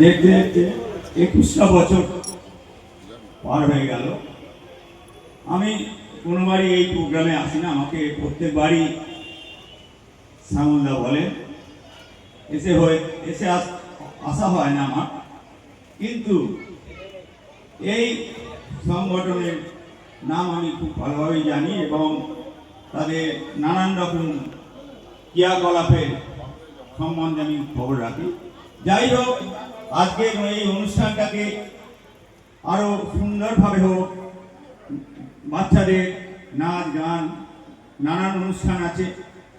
দেখতে দেখতে একুশটা বছর পার হয়ে গেল। আমি কোনোবারই এই প্রোগ্রামে আসি না, আমাকে প্রত্যেকবারই শ্যামলদা বলেন এসে হয়ে, এসে আসা হয় না আমার। কিন্তু এই সংগঠনের নাম আমি খুব ভালোভাবেই জানি এবং তাদের নানান রকম ক্রিয়াকলাপের সম্বন্ধে আমি খবর রাখি। যাই হোক, আজকের এই অনুষ্ঠানটাকে আরও সুন্দরভাবে হোক, বাচ্চাদের নাচ, গান, নানান অনুষ্ঠান আছে।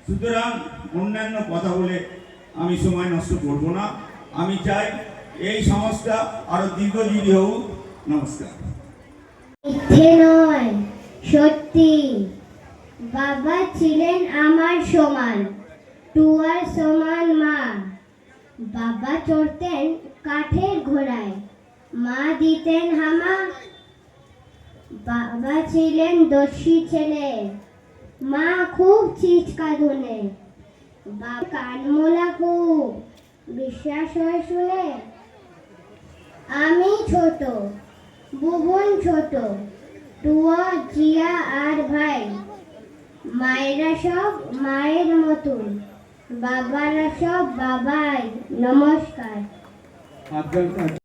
সুতরাং অন্যান্য কথা বলে আমি সময় নষ্ট করব না। আমি চাই এই সংস্থা আরও দীর্ঘজীবী হোক। নমস্কার। নয়, সত্যি। বাবা ছিলেন আমার সমান। টুয়ার সমান মা। বাবা চড়তেন কাঠের ঘোড়ায়, মা দিতেন হামা। বাবা ছিলেন দস্যি ছেলে, মা খুব চিৎকা ধুনে বাবা কানমোলা খুব, বিশ্বাস হয় শুনে। আমি ছোট, বুবন ছোট, টুয়া, জিয়া আর ভাই। মায়েরা সব মায়ের মতন। বাবারা সব বাবাই নমস্কার।